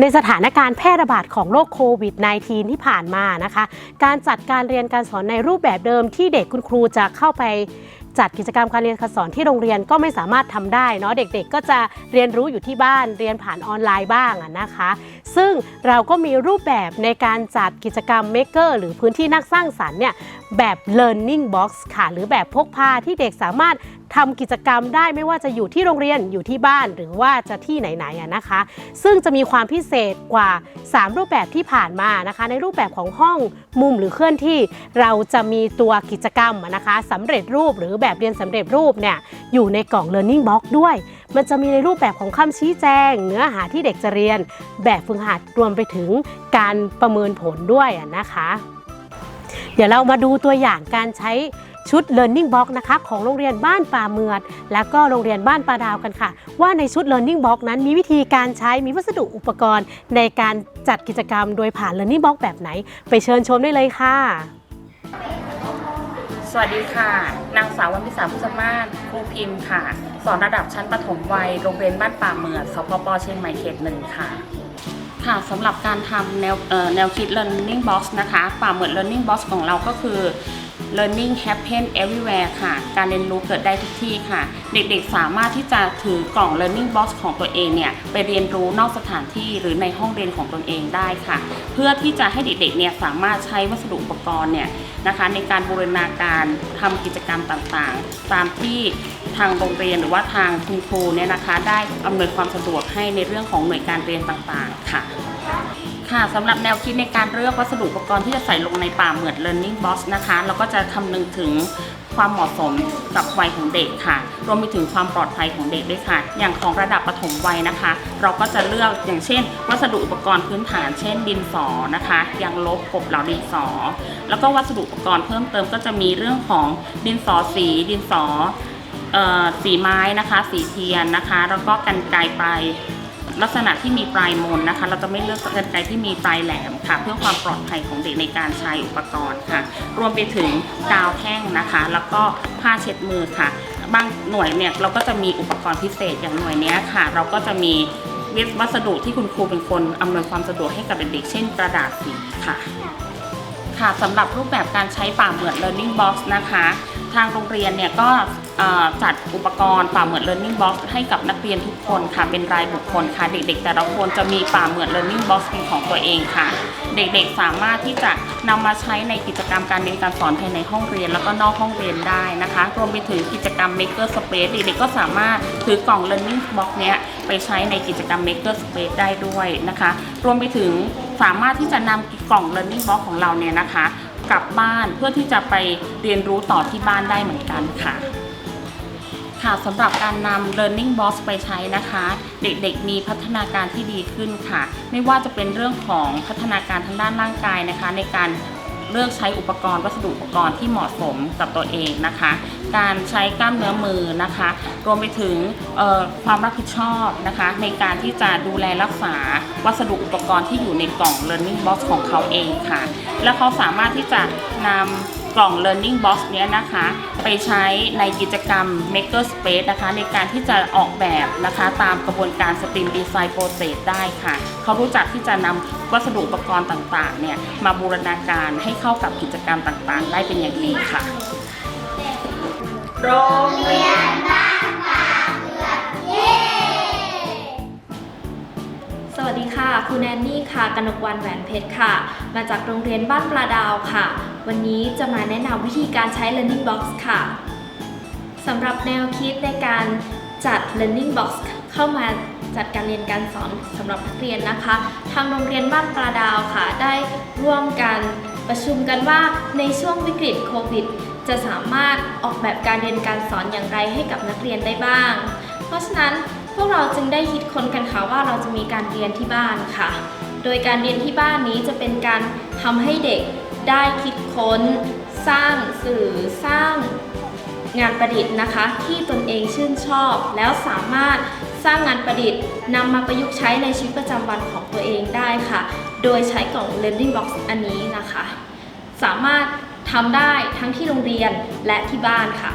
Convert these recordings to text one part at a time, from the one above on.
ในสถานการณ์แพร่ระบาดของโรคโควิด -19 ที่ผ่านมานะคะ การจัดการเรียนการสอนในรูปแบบเดิมที่เด็กคุณครูจะเข้าไปจัดกิจกรรมการเรียนการสอนที่โรงเรียนก็ไม่สามารถทำได้เนาะเด็กๆ ก็จะเรียนรู้อยู่ที่บ้านเรียนผ่านออนไลน์บ้างอะนะคะ ซึ่งเราก็มีรูปแบบในการจัดกิจกรรม Maker หรือพื้นที่นักสร้างสรรค์เนี่ยแบบ Learning Box ค่ะ หรือแบบพกพาที่เด็กสามารถ ทำกิจกรรมได้ไม่ว่าจะอยู่ที่โรงเรียนอยู่ที่บ้านหรือว่าจะที่ไหนๆอะนะคะ ซึ่งจะมีความพิเศษกว่า 3 รูปแบบที่ผ่านมานะคะ ในรูปแบบของห้องมุมหรือเคลื่อนที่เราจะมีตัวกิจกรรมนะคะสำเร็จรูปหรือแบบเรียนสำเร็จรูปเนี่ยอยู่ในกล่อง Learning Box ด้วย มันจะมีในรูปแบบของคำชี้แจง เนื้อหาที่เด็กจะเรียน แบบฝึกหัดรวมไปถึงการประเมินผลด้วยนะคะ เดี๋ยวเรามาดูตัวอย่างการใช้ ชุด Learning Box นะคะของโรงเรียนบ้านป่าเมือด และก็โรงเรียนบ้านป่าดาวกันค่ะ ว่าในชุด Learning Box นั้นมีวิธีการใช้มีวัสดุอุปกรณ์ ในการจัดกิจกรรมโดยผ่าน Learning Box แบบไหน ไปเชิญชมได้เลยค่ะ สวัสดีค่ะ นางสาววันพิสาพุทธมาศครูพิมพ์ค่ะ สอนระดับชั้นประถมวัยโรงเรียนบ้านป่าเมือดสพปเชียงใหม่เขตหนึ่งค่ะค่ะสำหรับการทำแนวเอ่อแนวคิด learning box นะคะป่าเมือด learning box ของเราก็คือ learning happen everywhere ค่ะ การเรียนรู้เกิดได้ทุกที่ค่ะ เด็กๆสามารถที่จะถือกล่อง learning box ของตัวเองเนี่ยไปเรียนรู้นอกสถานที่หรือในห้องเรียนของตนเองได้ค่ะ เพื่อที่จะให้เด็กๆเนี่ยสามารถใช้วัสดุอุปกรณ์เนี่ยนะคะในการบูรณาการทำกิจกรรมต่างๆ ตามที่ทางโรงเรียนหรือว่าทางคุณครูเนี่ยนะคะ ได้อำนวยความสะดวกให้ในเรื่องของหน่วยการเรียนต่างๆค่ะ ค่ะสำหรับแนวคิดในการเลือกวัสดุอุปกรณ์ที่จะใส่ลงในป่าเหมือด learning box นะคะ เราก็จะคำนึงถึงความเหมาะสมกับวัยของเด็กค่ะ รวมไปถึงความปลอดภัยของเด็กด้วยค่ะ อย่างของระดับปฐมวัยนะคะ เราก็จะเลือกอย่างเช่น วัสดุอุปกรณ์พื้นฐาน เช่น ดินสอนะคะยางลบกบเหลาดินสอ แล้วก็วัสดุอุปกรณ์เพิ่มเติมก็จะมีเรื่องของดินสอสี ดินสอออสีไม้นะคะ สีเทียนนะคะ แล้วก็กันไกรปลาย ลักษณะที่มีปลายมนนะคะ เราจะไม่เลือกกรรไกรที่มีปลายแหลมค่ะ เพื่อความปลอดภัยของเด็กในการใช้อุปกรณ์ค่ะ รวมไปถึงกาวแท่งนะคะ แล้วก็ผ้าเช็ดมือค่ะ บางหน่วยเนี่ยเราก็จะมีอุปกรณ์พิเศษอย่างหน่วยนี้ค่ะ เราก็จะมีวัสดุที่คุณครูเป็นคนอำนวยความสะดวกให้กับเด็กๆเช่น กระดาษสีค่ะค่ะสำหรับรูปแบบการใช้ป่าเหมือด learning box นะคะ ทางโรงเรียนเนี่ยก็จัดอุปกรณ์ป่าเหมือด learning box ให้กับนักเรียนทุกคนค่ะเป็นรายบุคคลค่ะ เด็กๆ แต่ละคนจะมีป่าเหมือด learning box เป็นของตัวเองค่ะ เด็กๆสามารถที่จะนำมาใช้ในกิจกรรมการเรียนการสอนภายในห้องเรียน แล้วก็นอกห้องเรียนได้นะคะรวมไปถึงกิจกรรม maker space เด็กๆก็สามารถถือกล่อง learning box เนี้ยไปใช้ในกิจกรรม maker space ได้ด้วยนะคะ รวมไปถึงสามารถที่จะนำกล่อง learning box ของเราเนี่ยนะคะ กลับบ้านเพื่อที่จะไปเรียนรู้ต่อที่บ้านได้เหมือนกันค่ะ ค่ะสำหรับการนำ learning box ไปใช้นะคะ เด็กๆมีพัฒนาการที่ดีขึ้นค่ะ ไม่ว่าจะเป็นเรื่องของพัฒนาการทางด้านร่างกายนะคะ ในการ เลือกใช้อุปกรณ์วัสดุอุปกรณ์ที่เหมาะสมกับตัวเองนะคะ การใช้กล้ามเนื้อมือนะคะ รวมไปถึงความรับผิดชอบนะคะ ในการที่จะดูแลรักษาวัสดุอุปกรณ์ที่อยู่ในกล่อง learning box ของเขาเองค่ะ และเขาสามารถที่จะนำ กล่อง learning box เนี้ยนะคะ ไปใช้ในกิจกรรม maker space นะคะ ในการที่จะออกแบบนะคะตามกระบวนการ STEAM Design Process ได้ค่ะ เขารู้จักที่จะนำวัสดุอุปกรณ์ต่างๆเนี่ยมาบูรณาการให้เข้ากับกิจกรรมต่างๆ ได้เป็นอย่างดีค่ะโรงเรียนสวัสดีค่ะ ครูแนนนี่ค่ะ กนกวันแหวนเพชรค่ะ มาจากโรงเรียนบ้านปลาดาวค่ะ วันนี้จะมาแนะนำวิธีการใช้ Learning Box ค่ะสำหรับแนวคิดในการจัด Learning Box เข้ามาจัดการเรียนการสอนสำหรับนักเรียนนะคะ ทางโรงเรียนบ้านปลาดาวค่ะ ได้ร่วมกันประชุมกันว่าในช่วงวิกฤตโควิด จะสามารถออกแบบการเรียนการสอนอย่างไรให้กับนักเรียนได้บ้าง เพราะฉะนั้นพวกเราจึงได้คิดค้นกันค่ะว่าเราจะมีการเรียนที่บ้านค่ะ โดยการเรียนที่บ้านนี้จะเป็นการทำให้เด็ก ได้คิดค้น สร้างสื่อสร้างงานประดิษฐ์นะคะ ที่ตนเองชื่นชอบ แล้วสามารถสร้างงานประดิษฐ์นำมาประยุกต์ใช้ในชีวิตประจำวันของตัวเองได้ค่ะ โดยใช้กล่อง Learning Box อันนี้นะคะ สามารถทำได้ทั้งที่โรงเรียนและที่บ้านค่ะ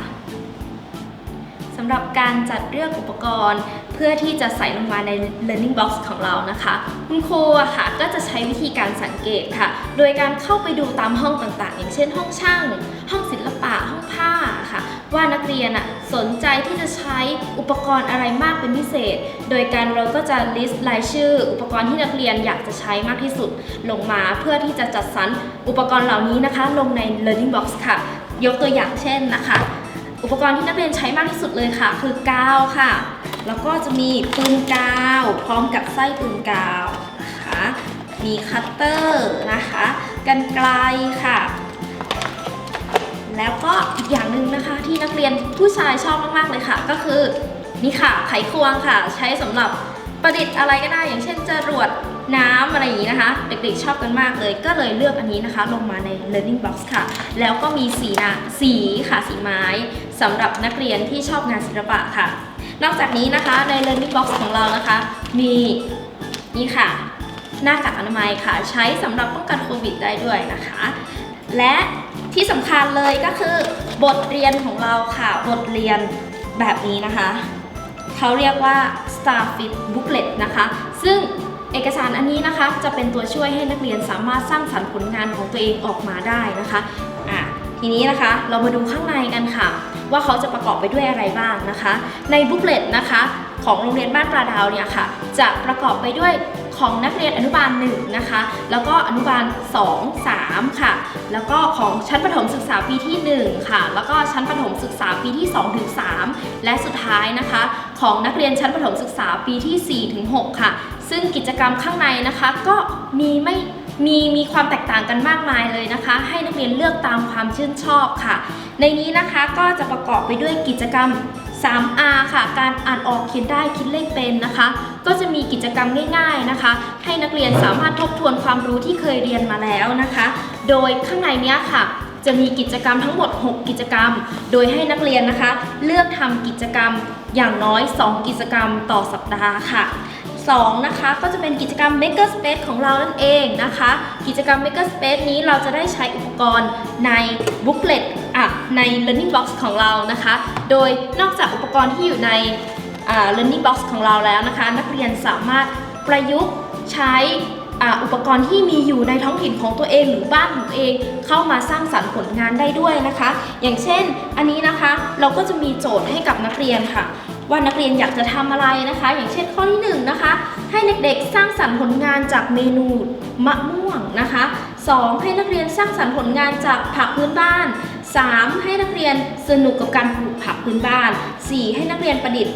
สำหรับการจัดเลือกอุปกรณ์ เพื่อที่จะใส่ลงมาใน learning box ของเรานะคะ คุณครูอะค่ะก็จะใช้วิธีการสังเกตค่ะ โดยการเข้าไปดูตามห้องต่างๆ อย่างเช่นห้องช่าง ห้องศิลปะห้องผ้าค่ะ ว่านักเรียนอะสนใจที่จะใช้อุปกรณ์อะไรมากเป็นพิเศษ โดยการเราก็จะ list รายชื่อ อุปกรณ์ที่นักเรียนอยากจะใช้มากที่สุดลงมาเพื่อที่จะจัดสรรอุปกรณ์เหล่านี้นะคะ ลงใน learning box ค่ะ ยกตัวอย่างเช่นนะคะ อุปกรณ์ที่นักเรียนใช้มากที่สุดเลยค่ะ คือกาวค่ะ แล้วก็จะมีปืนกาว พร้อมกับไส้ปืนกาวนะคะมีคัตเตอร์นะคะกันไกลค่ะ แล้วก็อีกอย่างหนึ่งนะคะที่นักเรียนผู้ชายชอบมากๆเลยค่ะ ก็คือนี่ค่ะไขควงค่ะ ใช้สำหรับประดิษฐ์อะไรก็ได้ อย่างเช่นจรวด น้ำอะไรอย่างนี้นะคะ เด็กๆชอบกันมากเลย ก็เลยเลือกอันนี้นะคะ ลงมาใน learning box ค่ะ แล้วก็มีสีนะสีค่ะสีไม้สำหรับนักเรียนที่ชอบงานศิลปะค่ะ นอกจากนี้นะคะใน learning box ของเรานะคะ มีนี่ค่ะ หน้ากากอนามัยค่ะ ใช้สำหรับป้องกันโควิดได้ด้วยนะคะ และที่สำคัญเลยก็คือบทเรียนของเราค่ะ บทเรียนแบบนี้นะคะ เขาเรียกว่า Starfit Booklet นะคะ ซึ่ง เอกสารอันนี้นะคะจะเป็นตัวช่วยให้นักเรียนสามารถสร้างสรรค์ผลงานของตัวเองออกมาได้นะคะอะทีนี้นะคะเรามาดูข้างในกันค่ะ ว่าเขาจะประกอบไปด้วยอะไรบ้างนะคะ ในบุ๊กเลตนะคะของโรงเรียนบ้านปลาดาวเนี่ยค่ะ จะประกอบไปด้วยของนักเรียนอนุบาล1นะคะ แล้วก็อนุบาล 2 3 ค่ะ แล้วก็ของชั้นประถมศึกษาปีที่ 1 ค่ะ แล้วก็ชั้นประถมศึกษาปีที่2ถึง3และสุดท้ายนะคะ ของนักเรียนชั้นประถมศึกษาปีที่4ถึง6ค่ะ ซึ่งกิจกรรมข้างในนะคะก็มีไม่มีมีความแตกต่างกันมากมายเลยนะคะ ให้นักเรียนเลือกตามความชื่นชอบค่ะ ในนี้นะคะก็จะประกอบไปด้วยกิจกรรม 3R ค่ะ การอ่านออกเขียนได้คิดเลขเป็นนะคะ ก็จะมีกิจกรรมง่าย ๆนะคะ ให้นักเรียนสามารถทบทวนความรู้ที่เคยเรียนมาแล้วนะคะ โดยข้างในเนี้ยค่ะจะมีกิจกรรมทั้งหมด 6 กิจกรรม โดยให้นักเรียนนะคะ เลือกทำกิจกรรมอย่างน้อย 2 กิจกรรมต่อสัปดาห์ค่ะ 2นะคะก็จะเป็นกิจกรรม Maker Space ของเรานั่นเองนะคะ กิจกรรม Maker Space นี้เราจะได้ใช้อุปกรณ์ใน booklet อะใน learning box ของเรานะคะ โดยนอกจากอุปกรณ์ที่อยู่ใน learning box ของเราแล้วนะคะ นักเรียนสามารถประยุกต์ใช้อุปกรณ์ที่มีอยู่ในท้องถิ่นของตัวเองหรือบ้านของตัวเองเข้ามาสร้างสรรค์ผลงานได้ด้วยนะคะ อย่างเช่นอันนี้นะคะเราก็จะมีโจทย์ให้กับนักเรียนค่ะ ว่านักเรียนอยากจะทำอะไรนะคะ อย่างเช่นข้อที่หนึ่งนะคะให้เด็กๆสร้างสรรค์ผลงานจากเมนูมะม่วงนะคะ 2. ให้นักเรียนสร้างสรรค์ผลงานจากผักพื้นบ้าน 3. ให้นักเรียนสนุกกับการปลูกผักพื้นบ้าน 4. ให้นักเรียนประดิษฐ์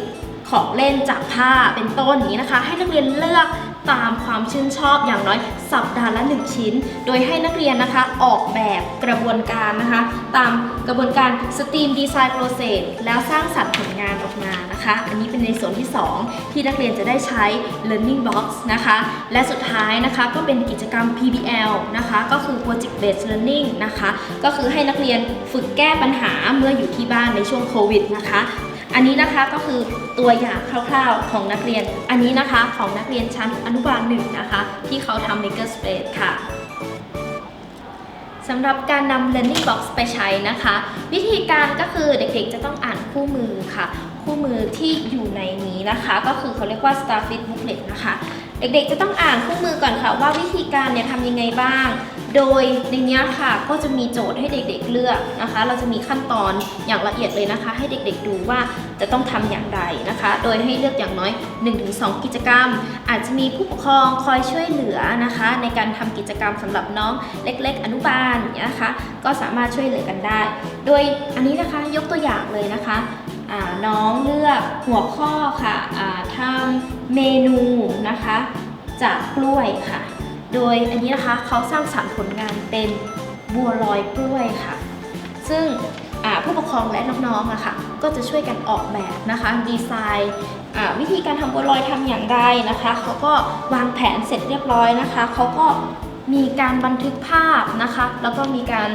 ของเล่นจากผ้าเป็นต้นนี้นะคะ ให้นักเรียนเลือก ตามความชื่นชอบอย่างน้อยสัปดาห์ละ 1 ชิ้น โดยให้นักเรียนนะคะออกแบบกระบวนการนะคะ ตามกระบวนการ STEAM Design Process แล้วสร้างสรรค์ผลงานออกมานะคะ อันนี้เป็นในส่วนที่ 2 ที่นักเรียนจะได้ใช้ Learning Box นะคะ และสุดท้ายนะคะก็เป็นกิจกรรม PBL นะคะ ก็คือ Project Based Learning นะคะ ก็คือให้นักเรียนฝึกแก้ปัญหาเมื่ออยู่ที่บ้านในช่วงโควิดนะคะ อันนี้นะคะก็คือตัวอย่างคร่าวๆของนักเรียน อันนี้นะคะของนักเรียนชั้นอนุบาลหนึ่งนะคะ ที่เขาทำ Maker Space ค่ะสำหรับการนำ Learning Box ไปใช้นะคะ วิธีการก็คือเด็กๆ จะต้องอ่านคู่มือค่ะ คู่มือที่อยู่ในนี้นะคะ ก็คือเขาเรียกว่า Starfit Booklet นะคะ เด็กๆจะต้องอ่านคู่มือก่อนค่ะว่าวิธีการเนี่ยทำยังไงบ้าง โดยในนี้ค่ะก็จะมีโจทย์ให้เด็กๆเลือกนะคะ เราจะมีขั้นตอนอย่างละเอียดเลยนะคะ ให้เด็กๆดูว่าจะต้องทำอย่างไรนะคะ โดยให้เลือกอย่างน้อย 1-2 กิจกรรม อาจจะมีผู้ปกครองคอยช่วยเหลือนะคะ ในการทำกิจกรรมสำหรับน้องเล็ก ๆ อนุบาลนะคะ ก็สามารถช่วยเหลือกันได้ โดยอันนี้นะคะยกตัวอย่างเลยนะคะ น้องเลือกหัวข้อค่ะทำเมนูนะคะ จากกล้วยค่ะ โดยอันนี้นะคะเขาสร้างสรรค์ผลงานเป็นบัวลอยกล้วยค่ะ ซึ่งผู้ปกครองและน้องๆอะค่ะ ก็จะช่วยกันออกแบบนะคะ ดีไซน์วิธีการทำบัวลอยทำอย่างไรนะคะ เขาก็วางแผนเสร็จเรียบร้อยนะคะ เขาก็มีการบันทึกภาพนะคะ แล้วก็มีการ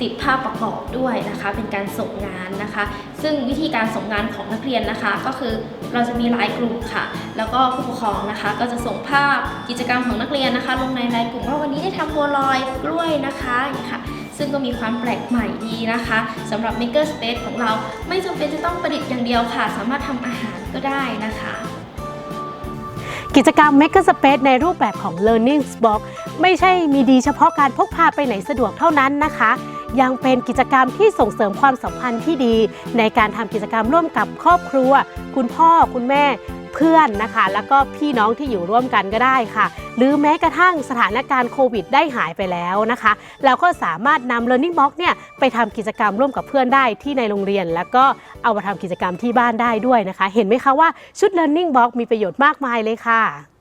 ติดภาพประกอบด้วยนะคะ เป็นการส่งงานนะคะ ซึ่งวิธีการส่งงานของนักเรียนนะคะ ก็คือเราจะมีไลน์กลุ่มค่ะ แล้วก็ผู้ปกครองนะคะ ก็จะส่งภาพกิจกรรมของนักเรียนนะคะ ลงในไลน์กลุ่มว่าวันนี้ได้ทำบัวลอยกล้วยนะคะนี้ค่ะซึ่งก็มีความแปลกใหม่ดีนะคะสำหรับ Maker Space ของเราไม่จำเป็นจะต้องประดิษฐ์อย่างเดียวค่ะ สามารถทำอาหารก็ได้นะคะ กิจกรรม Maker Space ในรูปแบบของ Learning Box ไม่ใช่มีดีเฉพาะการพกพาไปไหนสะดวกเท่านั้นนะคะ ยังเป็นกิจกรรมที่ส่งเสริมความสัมพันธ์ที่ดี ในการทำกิจกรรมร่วมกับครอบครัว คุณพ่อคุณแม่เพื่อนนะคะ แล้วก็พี่น้องที่อยู่ร่วมกันก็ได้ค่ะ หรือแม้กระทั่งสถานการณ์โควิดได้หายไปแล้วนะคะ เราก็สามารถนำ Learning Box เนี่ยไปทำกิจกรรมร่วมกับเพื่อนได้ที่ในโรงเรียน แล้วก็เอามาทำกิจกรรมที่บ้านได้ด้วยนะคะ เห็นไหมคะว่าชุด Learning Box มีประโยชน์มากมายเลยค่ะ